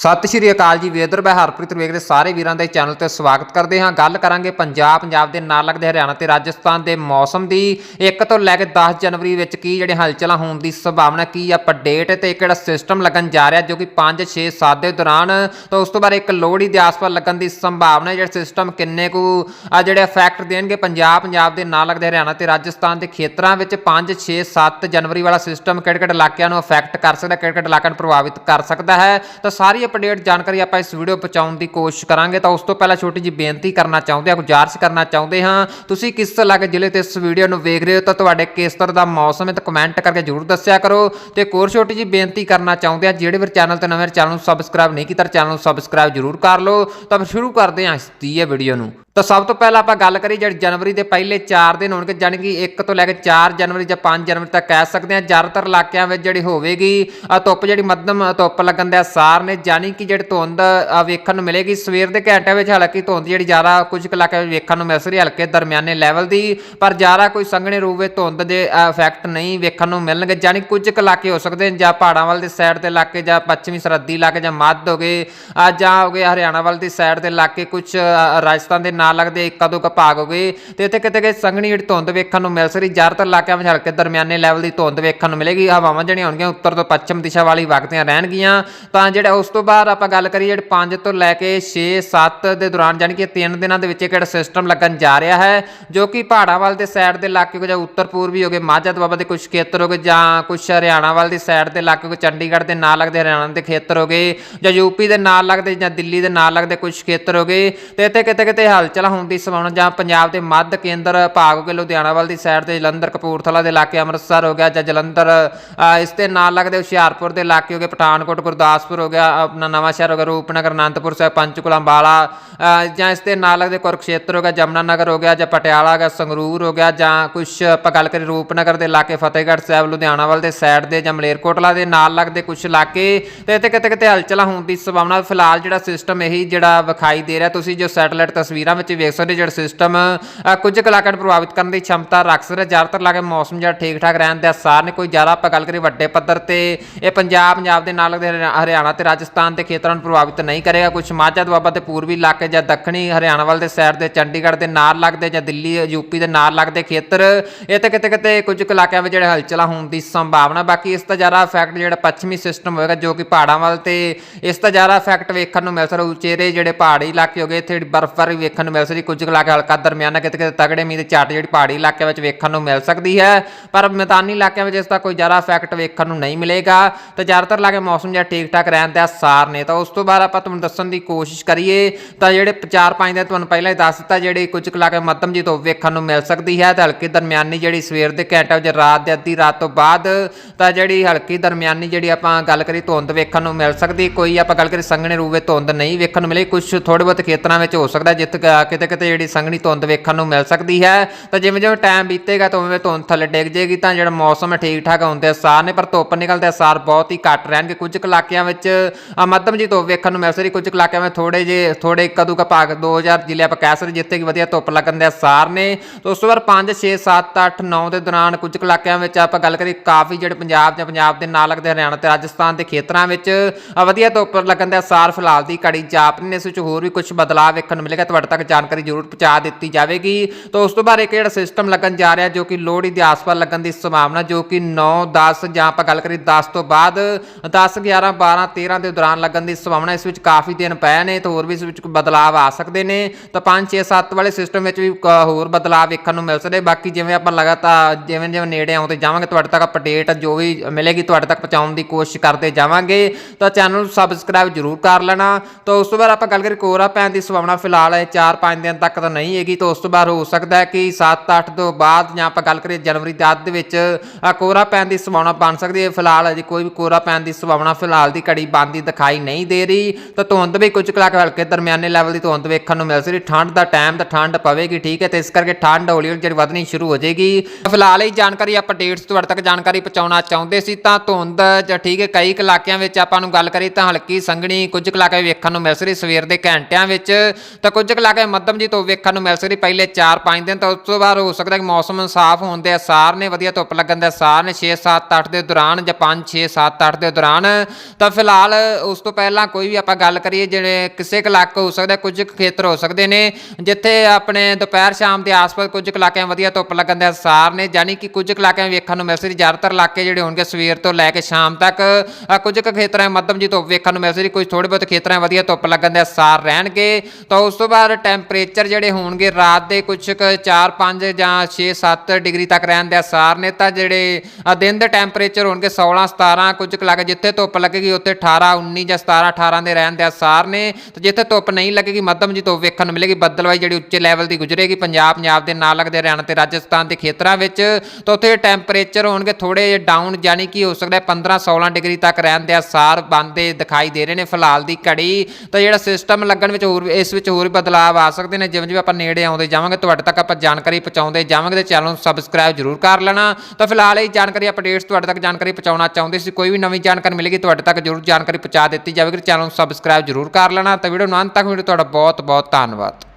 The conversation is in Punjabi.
ਸਤਿ ਸ਼੍ਰੀ ਅਕਾਲ ਜੀ, ਵੇਦਰ ਮੈਂ ਹਰਪ੍ਰੀਤ ਵੇਗ ਦੇ ਸਾਰੇ ਵੀਰਾਂ ਦਾ ਚੈਨਲ ਤੇ ਸਵਾਗਤ ਕਰਦੇ ਹਾਂ। ਗੱਲ ਕਰਾਂਗੇ ਪੰਜਾਬ ਪੰਜਾਬ ਦੇ ਨਾਲ ਲੱਗਦੇ ਹਰਿਆਣਾ ਤੇ ਰਾਜਸਥਾਨ ਦੇ ਮੌਸਮ ਦੀ। 1 ਤੋਂ ਲੈ ਕੇ 10 ਜਨਵਰੀ ਵਿੱਚ ਕੀ ਜਿਹੜੇ ਹਲਚਲਾਂ ਹੋਣ ਦੀ ਸੰਭਾਵਨਾ, ਕੀ ਆ ਅਪਡੇਟ ਤੇ ਕਿਹੜਾ ਸਿਸਟਮ ਲੱਗਣ ਜਾ ਰਿਹਾ, ਜੋ ਕਿ 5 6 7 ਦੇ ਦੌਰਾਨ, ਤਾਂ ਉਸ ਤੋਂ ਬਾਅਦ ਇੱਕ ਲੋਹੜੀ ਦੇ ਆਸ-ਪਾਸ ਲੱਗਣ ਦੀ ਸੰਭਾਵਨਾ, ਜਿਹੜਾ ਸਿਸਟਮ ਕਿੰਨੇ ਕੁ, ਆ ਜਿਹੜੇ ਇਫੈਕਟ ਦੇਣਗੇ ਪੰਜਾਬ ਪੰਜਾਬ ਦੇ ਨਾਲ ਲੱਗਦੇ ਹਰਿਆਣਾ ਤੇ ਰਾਜਸਥਾਨ ਦੇ ਖੇਤਰਾਂ ਵਿੱਚ 5 6 7 ਜਨਵਰੀ ਵਾਲਾ ਸਿਸਟਮ ਕਿਹੜੇ ਕਿਹੜੇ ਇਲਾਕਿਆਂ ਨੂੰ ਇਫੈਕਟ ਕਰ ਸਕਦਾ ਕਿਹੜੇ ਕਿਹੜੇ ਇਲਾਕਿਆਂ ਨੂੰ ਪ੍ਰਭਾਵਿਤ ਕਰ ਸਕਦਾ ਹੈ। ਤਾਂ ਸਾਰੀ ਅਪਡੇਟ ਜਾਣਕਾਰੀ ਆਪਾਂ ਇਸ ਵੀਡੀਓ ਪਹੁੰਚਾਉਣ ਦੀ ਕੋਸ਼ਿਸ਼ ਕਰਾਂਗੇ, ਤਾਂ ਉਸ ਤੋਂ ਪਹਿਲਾਂ ਛੋਟੀ ਜਿਹੀ ਬੇਨਤੀ ਕਰਨਾ ਚਾਹੁੰਦੇ ਹਾਂ, ਗੁਜ਼ਾਰਿਸ਼ ਕਰਨਾ ਚਾਹੁੰਦੇ ਹਾਂ। ਤੁਸੀਂ ਕਿਸ ਇਲਾਕੇ ਜ਼ਿਲ੍ਹੇ ਤੇ ਇਸ ਵੀਡੀਓ ਨੂੰ ਵੇਖ ਰਹੇ ਹੋ, ਤਾਂ ਤੁਹਾਡੇ ਕਿਸ ਤਰ੍ਹਾਂ ਦਾ ਮੌਸਮ ਹੈ, ਤਾਂ ਕਮੈਂਟ ਕਰਕੇ ਜਰੂਰ ਦੱਸਿਆ ਕਰੋ। ਤੇ ਇੱਕ ਹੋਰ ਛੋਟੀ ਜਿਹੀ ਬੇਨਤੀ ਕਰਨਾ ਚਾਹੁੰਦੇ ਹਾਂ, ਜਿਹੜੇ ਵੀਰ ਚੈਨਲ ਤੇ ਨਵੇਂ ਚੈਨਲ ਨੂੰ ਸਬਸਕ੍ਰਾਈਬ ਨਹੀਂ ਕੀਤਾ ਚੈਨਲ ਨੂੰ ਸਬਸਕ੍ਰਾਈਬ ਜਰੂਰ ਕਰ ਲਓ। ਤਾਂ ਫਿਰ ਸ਼ੁਰੂ ਕਰਦੇ ਹਾਂ ਇਸ ਦੀ ਇਹ ਵੀਡੀਓ ਨੂੰ। ਤਾਂ ਸਭ ਤੋਂ ਪਹਿਲਾਂ ਆਪਾਂ ਗੱਲ ਕਰੀ ਜਿਹੜੀ ਜਨਵਰੀ ਦੇ ਪਹਿਲੇ 4 ਦਿਨ ਹੋਣਗੇ ਜਾਣੀ ਕਿ 1 ਤੋਂ ਲੈ ਕੇ 4 ਜਨਵਰੀ ਜਾਂ 5 ਜਨਵਰੀ ਤੱਕ ਕਹਿ ਸਕਦੇ ਹਾਂ ਜ਼ਿਆਦਾਤਰ ਇਲਾਕਿਆਂ ਵਿੱਚ ਜਿਹੜੀ ਹੋਵੇਗੀ ਧੁੱਪ ਜਿਹੜੀ ਮੱਧਮ ਧੁੱਪ ਲੱਗਣ ਦੇ ਅਸਾਰ ਨੇ ਜਾਣੀ ਕਿ ਜਿਹੜੀ ਧੁੰਦ ਵੇਖਣ ਨੂੰ ਮਿਲੇਗੀ। ਸਵੇਰ ਦੇ ਘੰਟਿਆਂ ਵਿੱਚ ਹਾਲਾਂਕਿ ਧੁੰਦ ਜਿਹੜੀ ਜ਼ਿਆਦਾ ਕੁਝ ਕੁ ਇਲਾਕਿਆਂ ਵਿੱਚ ਵੇਖਣ ਨੂੰ ਮਿਲ ਸਕਦੀ ਹੈ, ਹਲਕੇ ਦਰਮਿਆਨੇ ਲੈਵਲ ਦੀ ਪਰ ਜ਼ਿਆਦਾ ਕੋਈ ਸੰਘਣੇ ਰੂਪ ਵਿੱਚ ਧੁੰਦ ਦੇ ਇਫੈਕਟ ਨਹੀਂ ਵੇਖਣ ਨੂੰ ਮਿਲਣਗੇ। ਜਾਣੀ ਕੁਝ ਕੁ ਇਲਾਕੇ ਹੋ ਸਕਦੇ ਨੇ ਜਾਂ ਪਹਾੜਾਂ ਵੱਲ ਦੀ ਸਾਈਡ ਦੇ ਇਲਾਕੇ ਜਾਂ ਪੱਛਮੀ ਸਰਹੱਦੀ ਇਲਾਕੇ ਜਾਂ ਮੱਧ ਹੋ ਗਏ ਜਾਂ ਹੋ ਗਏ ਹਰਿਆਣਾ ਵੱਲ ਦੀ ਸਾਈਡ ਦੇ ਇਲਾਕੇ ਕੁਝ ਰਾਜਸਥਾਨ ਦੇ ਨਾਲ ਲੱਗਦੇ ਇੱਕ ਦੋ ਭਾਗ ਹੋ ਗਏ ਤੇ ਇੱਥੇ ਕਿਤੇ ਕਿਤੇ ਸੰਘਣੀ ਜਿਹੜੀ ਧੁੰਦ ਵੇਖਣ ਨੂੰ ਮਿਲ ਸਕਦੀ ਜ਼ਿਆਦਾਤਰ ਇਲਾਕਿਆਂ ਵਿੱਚ ਹਲਕੇ ਦਰਮਿਆਨੇ ਲੈਵਲ ਦੀ ਧੁੰਦ ਵੇਖਣ ਨੂੰ ਮਿਲੇਗੀ। ਹਵਾਵਾਂ ਜਿਹੜੀਆਂ ਹੋਣਗੀਆਂ ਉੱਤਰ ਤੋਂ ਪੱਛਮ ਦਿਸ਼ਾ ਵਾਲੀ ਵਗਦੀਆਂ ਰਹਿਣਗੀਆਂ। ਤਾਂ ਜਿਹੜਾ ਉਸ ਤੋਂ ਬਾਅਦ ਆਪਾਂ ਗੱਲ ਕਰੀਏ ਜਿਹੜੇ 5 ਤੋਂ ਲੈ ਕੇ 6 7 ਦੇ ਦੌਰਾਨ ਜਾਣੀ ਕਿ 3 ਦਿਨਾਂ ਦੇ ਵਿੱਚ ਇੱਕ ਜਿਹੜਾ ਸਿਸਟਮ ਲੱਗਣ ਜਾ ਰਿਹਾ ਹੈ, ਜੋ ਕਿ ਪਹਾੜਾਂ ਵੱਲ ਦੇ ਸਾਈਡ ਦੇ ਇਲਾਕੇ ਕੋ ਜਾਂ ਉੱਤਰ ਪੂਰਬੀ ਹੋ ਗਏ ਮਾਝਾ ਦੁਆਬਾ ਦੇ ਕੁਝ ਖੇਤਰ ਹੋ ਗਏ ਜਾਂ ਕੁਝ ਹਰਿਆਣਾ ਵੱਲ ਦੀ ਸਾਈਡ ਦੇ ਇਲਾਕੇ ਕੋ ਚੰਡੀਗੜ੍ਹ ਦੇ ਨਾਲ ਲੱਗਦੇ ਹਰਿਆਣਾ ਦੇ ਖੇਤਰ ਹੋ ਗਏ ਜਾਂ ਯੂਪੀ ਦੇ ਨਾਲ ਲੱਗਦੇ ਜਾਂ ਦਿੱਲੀ ਦੇ ਨਾਲ ਲੱਗਦੇ ਕੁਝ ਖੇਤਰ ਹੋ ਗਏ। ਤੇ ਇੱਥੇ ਕਿਤੇ ਕਿਤੇ ਹਲ ਹਲਚਲ ਹੋਣ ਦੀ ਸੰਭਾਵਨਾ ਜਾਂ ਪੰਜਾਬ ਦੇ ਮੱਧ ਕੇਂਦਰ, ਭਾਗ ਹੋ ਗਏ ਲੁਧਿਆਣਾ ਵੱਲ ਦੀ ਸਾਈਡ ਤੇ ਜਲੰਧਰ, ਕਪੂਰਥਲਾ ਦੇ ਇਲਾਕੇ ਅੰਮ੍ਰਿਤਸਰ ਹੋ ਗਿਆ ਜਾਂ ਜਲੰਧਰ ਇਸ ਦੇ ਨਾਲ ਲੱਗਦੇ ਹੁਸ਼ਿਆਰਪੁਰ ਦੇ ਇਲਾਕੇ ਹੋ ਗਏ ਪਠਾਨਕੋਟ, ਗੁਰਦਾਸਪੁਰ ਹੋ ਗਿਆ, ਆਪਣਾ ਨਵਾਂ ਸ਼ਹਿਰ ਹੋ ਗਿਆ ਰੂਪਨਗਰ, ਅਨੰਦਪੁਰ ਸਾਹਿਬ, ਪੰਚਕੂਲਾ, ਅੰਬਾਲਾ ਜਾਂ ਇਸ ਦੇ ਨਾਲ ਲੱਗਦੇ ਕੁਰਕਸ਼ੇਤਰ ਹੋ ਗਿਆ ਜਮਨਾ ਨਗਰ ਹੋ ਗਿਆ ਜਾਂ ਪਟਿਆਲਾ ਹੋ ਗਿਆ, ਸੰਗਰੂਰ ਹੋ ਗਿਆ ਜਾਂ ਕੁਝ ਆਪਾਂ ਗੱਲ ਕਰੀ ਰੂਪਨਗਰ ਦੇ ਇਲਾਕੇ, ਫਤਿਹਗੜ੍ਹ ਸਾਹਿਬ, ਲੁਧਿਆਣਾ ਵੱਲ ਦੇ ਸਾਈਡ ਦੇ ਜਾਂ ਮਲੇਰਕੋਟਲਾ ਦੇ ਨਾਲ ਲੱਗਦੇ ਕੁਝ ਇਲਾਕੇ ਤੇ ਇੱਥੇ ਕਿਤੇ ਕਿਤੇ ਹਲਚਲਾਂ ਹੋਣ ਦੀ ਸੰਭਾਵਨਾ। ਫਿਲਹਾਲ ਜਿਹੜਾ ਸਿਸਟਮ ਇਹੀ ਜਿਹੜਾ ਵਿਖਾਈ ਦੇ ਰਿਹਾ, ਤੁਸੀਂ ਜੋ ਸੈਟਲਾਈਟ ਤਸਵੀਰਾਂ ਵਿੱਚ ਵੇਖ ਸਕਦੇ ਜਿਹੜਾ ਸਿਸਟਮ ਕੁਝ ਕਲਾਕਾਰ ਪ੍ਰਭਾਵਿਤ ਕਰਨ ਦੀ ਸ਼ਮਤਾ ਰੱਖ ਸਕਦਾ ਜ਼ਿਆਦਾਤਰ ਲਾਗੇ ਮੌਸਮ ਜਿਹੜਾ ਠੀਕ ਠਾਕ ਰਹਿਣ ਦੇ ਆਸਾਰ ਨੇ ਕੋਈ ਜ਼ਿਆਦਾ ਆਪਾਂ ਗੱਲ ਕਰੀ ਵੱਡੇ ਪੱਧਰ ਤੇ, ਇਹ ਪੰਜਾਬ ਪੰਜਾਬ ਦੇ ਨਾਲ ਲੱਗਦੇ ਹਰਿਆਣਾ ਤੇ ਰਾਜਸਥਾਨ ਦੇ ਖੇਤਰਾਂ ਨੂੰ ਪ੍ਰਭਾਵਿਤ ਨਹੀਂ ਕਰੇਗਾ। ਕੁਝ ਮਾਝਾ ਦੁਆਬਾ ਤੇ ਪੂਰਬੀ ਇਲਾਕੇ ਜਾਂ ਦੱਖਣੀ ਹਰਿਆਣਾ ਵੱਲ ਦੇ ਸੈਰ ਦੇ, ਚੰਡੀਗੜ੍ਹ ਦੇ ਨਾਲ ਲੱਗਦੇ ਜਾਂ ਦਿੱਲੀ, ਯੂਪੀ ਦੇ ਨਾਲ ਲੱਗਦੇ ਖੇਤਰ, ਇਹ ਤੇ ਕਿਤੇ ਕਿਤੇ ਕੁਝ ਇਲਾਕਿਆਂ ਵਿੱਚ ਜਿਹੜੇ ਹਲਚਲਾ ਹੋਣ ਦੀ ਸੰਭਾਵਨਾ। ਬਾਕੀ ਇਸ ਦਾ ਜ਼ਿਆਦਾ ਇਫੈਕਟ ਜਿਹੜਾ ਪੱਛਮੀ ਸਿਸਟਮ ਹੋਏਗਾ, ਜੋ ਕਿ ਪਹਾੜਾਂ ਵੱਲ ਤੇ, ਇਸ ਦਾ ਜ਼ਿਆਦਾ ਇਫੈਕਟ ਵੇਖਣ ਨੂੰ ਮਿਲ ਸਕਦਾ। ਉਚੇਰੇ ਜਿਹੜੇ ਪਹਾੜੀ ਇਲਾਕੇ ਹੋਗੇ ਇੱਥੇ ਬਰਫ਼ਬਾਰੀ ਵੇਖਣ ਨੂੰ ਮਿਲ ਸਕਦੀ, ਕੁਝ ਕੁ ਹਲਕਾ ਦਰਮਿਆਨਾ ਕਿਤੇ ਕਿਤੇ ਤਗੜੇ ਮੀਂਹ ਦੇ ਝੱਟ ਜਿਹੜੀ ਪਹਾੜੀ ਇਲਾਕਿਆਂ ਵਿੱਚ ਵੇਖਣ ਨੂੰ ਮਿਲ ਸਕਦੀ ਹੈ। ਪਰ ਮੈਦਾਨੀ ਇਲਾਕਿਆਂ ਵਿੱਚ ਇਸ ਦਾ ਕੋਈ ਜ਼ਿਆਦਾ ਇਫੈਕਟ ਵੇਖਣ ਨੂੰ ਨਹੀਂ ਮਿਲੇਗਾ। ਤੇ ਜ਼ਿਆਦਾਤਰ ਇਲਾਕੇ ਮੌਸਮ ਜਿਹੜਾ ਠੀਕ ਠਾਕ ਰਹਿਣ ਦੇ ਆਸਾਰ ਨੇ। ਤਾਂ ਉਸ ਤੋਂ ਬਾਅਦ ਆਪਾਂ ਤੁਹਾਨੂੰ ਦੱਸਣ ਦੀ ਕੋਸ਼ਿਸ਼ ਕਰੀਏ, ਤਾਂ ਜਿਹੜੇ 4-5 ਦਿਨ ਤੁਹਾਨੂੰ ਪਹਿਲਾਂ ਹੀ ਦੱਸ ਦਿੱਤਾ, ਜਿਹੜੇ ਕੁਝ ਕੁ ਇਲਾਕੇ ਮੱਧਮ ਜੀ ਤੋਂ ਵੇਖਣ ਨੂੰ ਮਿਲ ਸਕਦੀ ਹੈ। ਤੇ ਹਲਕੀ ਦਰਮਿਆਨੀ ਜਿਹੜੀ ਸਵੇਰ ਦੇ ਘੰਟੇ ਵਿੱਚ ਰਾਤ ਦੇ ਅੱਧੀ ਰਾਤ ਤੋਂ ਬਾਅਦ ਤਾਂ ਜਿਹੜੀ ਹਲਕੀ ਦਰਮਿਆਨੀ ਜਿਹੜੀ ਆਪਾਂ ਗੱਲ ਕਰੀ ਧੁੰਦ ਵੇਖਣ ਨੂੰ ਮਿਲ ਸਕਦੀ। ਕੋਈ ਆਪਾਂ ਗੱਲ ਕਰੀ ਸੰਘਣੇ ਰੂਪ ਵਿੱਚ ਧੁੰਦ ਨਹੀਂ ਵੇਖਣ ਨੂੰ ਮਿਲੇ। ਕੁਝ ਥੋੜੇ ਬਹੁਤ ਖੇਤਰਾਂ ਵਿੱਚ ਹੋ ਸਕਦਾ, ਜਿੱਥੇ ਕ- ਕਿਤੇ ਕਿਤੇ ਜਿਹੜੀ ਸੰਘਣੀ ਧੁੰਦ ਵੇਖਣ ਨੂੰ ਮਿਲ ਸਕਦੀ ਹੈ। ਤਾਂ ਜਿਵੇਂ ਜਿਵੇਂ ਟਾਈਮ ਬੀਤੇਗਾ ਤਾਂ ਉਵੇਂ ਧੁੰਦ ਥੱਲੇ ਡਿੱਗ ਜਾਏਗੀ ਤਾਂ ਜਿਹੜਾ ਮੌਸਮ ਠੀਕ ਠਾਕ ਹੁੰਦੇ ਆਸਾਰ ਨੇ, ਪਰ ਧੁੱਪ ਨਿਕਲਦੇ ਆਸਾਰ ਬਹੁਤ ਹੀ ਘੱਟ ਰਹਿਣਗੇ। ਕੁਝ ਕੁ ਇਲਾਕਿਆਂ ਵਿੱਚ ਮੱਧਮ ਜੀ ਧੁੱਪ ਵੇਖਣ ਨੂੰ ਮਿਲ ਸਕਦੀ। ਕੁਝ ਕੁ ਇਲਾਕਿਆਂ ਵਿੱਚ ਥੋੜੇ ਜੇ ਥੋੜੇ ਕਦੂ ਕਾ ਭਾਗ 2000 ਜ਼ਿਲ੍ਹੇ ਆਪਾਂ ਕਹਿ ਸਕਦੇ ਜਿੱਥੇ ਕਿ ਵਧੀਆ ਧੁੱਪ ਲੱਗਣ ਦੇ ਆਸਾਰ ਨੇ। ਤਾਂ ਉਸ ਤੋਂ ਬਾਅਦ 5 6 7 8 9 ਦੇ ਦੌਰਾਨ ਕੁਝ ਕੁ ਇਲਾਕਿਆਂ ਵਿੱਚ ਆਪਾਂ ਗੱਲ ਕਰੀ ਕਾਫੀ ਜਿਹੜੇ ਪੰਜਾਬ ਜਾਂ ਪੰਜਾਬ ਦੇ ਨਾਲ ਲੱਗਦੇ ਹਰਿਆਣਾ ਤੇ ਰਾਜਸਥਾਨ ਦੇ ਖੇਤਰਾਂ ਵਿੱਚ ਵਧੀਆ ਧੁੱਪ ਲੱਗਣ ਦੇ ਆਸਾਰ ਫਿਲਹਾਲ ਦੀ ਘੜੀ ਜਾਪ ਇਸ ਵਿੱਚ ਹੋਰ ਵੀ ਕੁਝ ਬਦਲਾਅ ਵੇਖਣ ਨੂੰ ਮਿਲੇਗਾ। ਤੁਹਾਡੇ ਤੱਕ ਜਾਣਕਾਰੀ ਜ਼ਰੂਰ ਪਹੁੰਚਾ ਦਿੱਤੀ ਜਾਵੇਗੀ। ਤਾਂ ਉਸ ਤੋਂ ਬਾਅਦ ਇੱਕ ਜਿਹੜਾ ਸਿਸਟਮ ਲੱਗਣ ਜਾ ਰਿਹਾ ਜੋ ਕਿ ਲੋਹੜੀ ਦੇ ਆਸ-ਪਾਸ ਲੱਗਣ ਦੀ ਸੰਭਾਵਨਾ ਜੋ ਕਿ 9 10 ਜਾਂ ਆਪਾਂ ਗੱਲ ਕਰੀ 10 ਤੋਂ ਬਾਅਦ 10 11 12 13 ਦੇ ਦੌਰਾਨ ਲੱਗਣ ਦੀ ਸੰਭਾਵਨਾ ਇਸ ਵਿੱਚ ਕਾਫੀ ਦਿਨ ਪਏ ਨੇ ਤਾਂ ਹੋਰ ਵੀ ਇਸ ਵਿੱਚ ਕੋਈ ਬਦਲਾਅ ਆ ਸਕਦੇ ਨੇ। ਤਾਂ 5 6 7 ਵਾਲੇ ਸਿਸਟਮ ਵਿੱਚ ਵੀ ਕ- ਹੋਰ ਬਦਲਾਅ ਵੇਖਣ ਨੂੰ ਮਿਲ ਸਕਦੇ। ਬਾਕੀ ਜਿਵੇਂ ਆਪਾਂ ਲਗਾਤਾਰ ਜਿਵੇਂ ਜਿਵੇਂ ਨੇੜੇ ਆਉਂਦੇ ਜਾਵਾਂਗੇ ਤੁਹਾਡੇ ਤੱਕ ਅਪਡੇਟ ਜੋ ਵੀ ਮਿਲੇਗੀ ਤੁਹਾਡੇ ਤੱਕ ਪਹੁੰਚਾਉਣ ਦੀ ਕੋਸ਼ਿਸ਼ ਕਰਦੇ ਜਾਵਾਂਗੇ। ਤਾਂ ਚੈਨਲ ਨੂੰ ਸਬਸਕ੍ਰਾਈਬ ਜ਼ਰੂਰ ਕਰ ਲੈਣਾ। ਤਾਂ ਉਸ ਤੋਂ ਬਾਅਦ ਆਪਾਂ ਗੱਲ ਕਰੀ ਕੋਰਾ ਪੈਣ ਦੀ ਸੰਭਾਵਨਾ ਫਿਲਹਾਲ ਹੈ 4-5 ਦਿਨ ਤੱਕ ਤਾਂ ਨਹੀਂ ਹੈਗੀ, ਤਾਂ ਉਸ ਤੋਂ ਬਾਅਦ ਹੋ ਸਕਦਾ ਹੈ ਕਿ 7-8 ਤੋਂ ਬਾਅਦ ਜਾਂ ਆਪਾਂ ਗੱਲ ਕਰੀਏ ਜਨਵਰੀ ਦੇ ਅੱਧ ਦੇ ਵਿੱਚ ਕੋਹਰਾ ਪੈਣ ਦੀ ਸੰਭਾਵਨਾ ਬਣ ਸਕਦੀ ਹੈ। ਫਿਲਹਾਲ ਅਜੇ ਕੋਈ ਵੀ ਕੋਹਰਾ ਪੈਣ ਦੀ ਸੰਭਾਵਨਾ ਫਿਲਹਾਲ ਦੀ ਘੜੀ ਬੰਦੀ ਦਿਖਾਈ ਨਹੀਂ ਦੇ ਰਹੀ। ਤਾਂ ਧੁੰਦ ਵੀ ਕੁਝ ਕਲਾਕ ਹਲਕੇ ਦਰਮਿਆਨੇ ਲੈਵਲ ਦੀ ਧੁੰਦ ਵੇਖਣ ਨੂੰ ਮਿਲ ਸਕਦੀ। ਠੰਡ ਦਾ ਟਾਈਮ ਤਾਂ ਠੰਡ ਪਵੇਗੀ, ਠੀਕ ਹੈ, ਤੇ ਇਸ ਕਰਕੇ ਠੰਡ ਹੌਲੀ ਹੌਲੀ ਜਿਹੜੀ ਵਧਣੀ ਸ਼ੁਰੂ ਹੋ ਜਾਏਗੀ। ਫਿਲਹਾਲ ਹੀ ਜਾਣਕਾਰੀ ਅਪਡੇਟਸ ਤੁਹਾਡੇ ਤੱਕ ਜਾਣਕਾਰੀ ਪਹੁੰਚਾਉਣਾ ਚਾਹੁੰਦੇ ਸੀ, ਤਾਂ ਧੁੰਦ ਜਾਂ ਠੀਕ ਹੈ, ਕਈ ਕੁ ਇਲਾਕਿਆਂ ਵਿੱਚ ਆਪਾਂ ਨੂੰ ਗੱਲ ਕਰੀ ਤਾਂ ਹਲਕੀ ਸੰਘਣੀ ਕੁਝ ਕੁ ਇਲਾਕੇ ਵੇਖਣ ਨੂੰ ਮਿਲ ਸਕਦੀ ਸਵੇਰ ਦੇ ਘੰਟਿਆਂ ਵਿੱਚ। ਤਾਂ ਕੁਝ ਕੁ ਇਲਾਕੇ ਮੱਧਮ ਜੀ ਧੁੱਪ ਵੇਖਣ ਨੂੰ ਮਿਲ ਸਕਦੀ। ਪਹਿਲੇ 4-5 ਦਿਨ ਤਾਂ ਉਸ ਤੋਂ ਬਾਅਦ ਹੋ ਸਕਦਾ ਕਿ ਮੌਸਮ ਸਾਫ਼ ਹੋਣ ਦੇ ਅਸਾਰ ਨੇ ਵਧੀਆ ਧੁੱਪ ਲੱਗਣ ਦੇ ਅਸਾਰ ਨੇ। 6-7-8 ਦੇ ਦੌਰਾਨ ਜਾਂ 5-6-7-8 ਦੇ ਦੌਰਾਨ ਤਾਂ ਫਿਲਹਾਲ ਉਸ ਤੋਂ ਪਹਿਲਾਂ ਕੋਈ ਵੀ ਆਪਾਂ ਗੱਲ ਕਰੀਏ ਜਿਹੜੇ ਕਿਸੇ ਕੁ ਇਲਾਕੇ ਹੋ ਸਕਦਾ ਕੁਝ ਕੁ ਖੇਤਰ ਹੋ ਸਕਦੇ ਨੇ ਜਿੱਥੇ ਆਪਣੇ ਦੁਪਹਿਰ ਸ਼ਾਮ ਦੇ ਆਸ-ਪਾਸ ਕੁਝ ਕੁ ਇਲਾਕਿਆਂ ਵਧੀਆ ਧੁੱਪ ਲੱਗਣ ਦੇ ਅਸਾਰ ਨੇ ਯਾਨੀ ਕਿ ਕੁਝ ਕੁ ਇਲਾਕਿਆਂ ਵੇਖਣ ਨੂੰ ਮਿਲ ਸਕਦੀ। ਜ਼ਿਆਦਾਤਰ ਇਲਾਕੇ ਜਿਹੜੇ ਹੋਣਗੇ ਸਵੇਰ ਤੋਂ ਲੈ ਕੇ ਸ਼ਾਮ ਤੱਕ ਅ, ਕੁਝ ਕੁ ਖੇਤਰਾਂ ਮੱਧਮ ਜੀ ਧੁੱਪ ਵੇਖਣ ਨੂੰ ਮਿਲ ਸਕਦੀ ਕੁਝ ਥੋੜੇ ਬਹੁਤ ਖੇਤਰਾਂ ਵਧੀਆ ਧੁੱਪ ਲੱਗਣ ਦੇ ਅਸਾਰ ਰਹਿਣਗੇ। ਤਾਂ ਉਸ ਤੋਂ ਬਾਅਦ ਟੈਂਪਰੇਚਰ ਜਿਹੜੇ ਹੋਣਗੇ ਰਾਤ ਦੇ ਕੁਝ ਕੁ 4 5 ਜਾਂ 6 7 ਡਿਗਰੀ ਤੱਕ ਰਹਿਣ ਦੇ ਆਸਾਰ ਨੇ ਤਾਂ ਜਿਹੜੇ ਅ, ਦਿਨ ਦੇ ਟੈਂਪਰੇਚਰ ਹੋਣਗੇ 16 17 ਕੁਝ ਕੁ ਲੱਗ ਜਿੱਥੇ ਧੁੱਪ ਲੱਗੇਗੀ ਉੱਥੇ 18 19 ਜਾਂ 17 18 ਦੇ ਰਹਿਣ ਦੇ ਆਸਾਰ ਨੇ। ਤੇ ਜਿੱਥੇ ਧੁੱਪ ਨਹੀਂ ਲੱਗੇਗੀ ਮੱਧਮ ਜੀ ਧੁੱਪ ਵੇਖਣ ਨੂੰ ਮਿਲੇਗੀ ਬੱਦਲਵਾਈ ਜਿਹੜੀ ਉੱਚੇ ਲੈਵਲ ਦੀ ਗੁਜਰੇਗੀ ਪੰਜਾਬ ਪੰਜਾਬ ਦੇ ਨਾਲ ਲੱਗਦੇ ਹਰਿਆਣਾ ਤੇ ਰਾਜਸਥਾਨ ਦੇ ਖੇਤਰਾਂ ਵਿੱਚ। ਤਾਂ ਉੱਥੇ ਟੈਂਪਰੇਚਰ ਹੋਣਗੇ ਥੋੜੇ ਜਿਹੇ ਡਾਊਨ ਯਾਨੀ ਕਿ ਹੋ ਸਕਦਾ 15 16 ਡਿਗਰੀ ਤੱਕ ਰਹਿਣ ਦੇ ਅਸਾਰ ਬੰਦੇ ਦਿਖਾਈ ਦੇ ਰਹੇ ਨੇ ਫਿਲਹਾਲ ਦੀ ਘੜੀ। ਤਾਂ ਜਿਹੜਾ ਸਿਸਟਮ ਲੱਗਣ ਵਿੱਚ ਹੋਰ ਇਸ ਵਿੱਚ ਹੋਰ ਵੀ ਬਦਲਾਅ ਆ ਸਕਦੇ ਨੇ, ਜਿਵੇਂ ਜਿਵੇਂ ਆਪਾਂ ਨੇੜੇ ਆਉਂਦੇ ਜਾਵਾਂਗੇ, ਤੁਹਾਡੇ ਤੱਕ ਆਪਾਂ ਜਾਣਕਾਰੀ ਪਹੁੰਚਾਉਂਦੇ ਜਾਵਾਂਗੇ ਤੇ ਚੈਨਲ ਨੂੰ ਸਬਸਕ੍ਰਾਈਬ ਜ਼ਰੂਰ ਕਰ ਲੈਣਾ। ਤਾਂ ਫਿਲਹਾਲ ਇਹ ਜਾਣਕਾਰੀ ਅਪਡੇਟਸ ਤੁਹਾਡੇ ਤੱਕ ਜਾਣਕਾਰੀ ਪਹੁੰਚਾਉਣਾ ਚਾਹੁੰਦੇ ਸੀ, ਕੋਈ ਵੀ ਨਵੀਂ ਜਾਣਕਾਰੀ ਮਿਲੇਗੀ, ਤੁਹਾਡੇ ਤੱਕ ਜ਼ਰੂਰ ਜਾਣਕਾਰੀ ਪਹੁੰਚਾ ਦਿੱਤੀ ਜਾਵੇਗੀ ਚੈਨਲ ਨੂੰ ਸਬਸਕ੍ਰਾਈਬ ਜ਼ਰੂਰ ਕਰ ਲੈਣਾ। ਤਾਂ ਵੀਡੀਓ ਨੂੰ ਅੰਤ ਤੱਕ ਵੀਡੀਓ ਤੁਹਾਡਾ ਬਹੁਤ ਬਹੁਤ ਧੰਨਵਾਦ।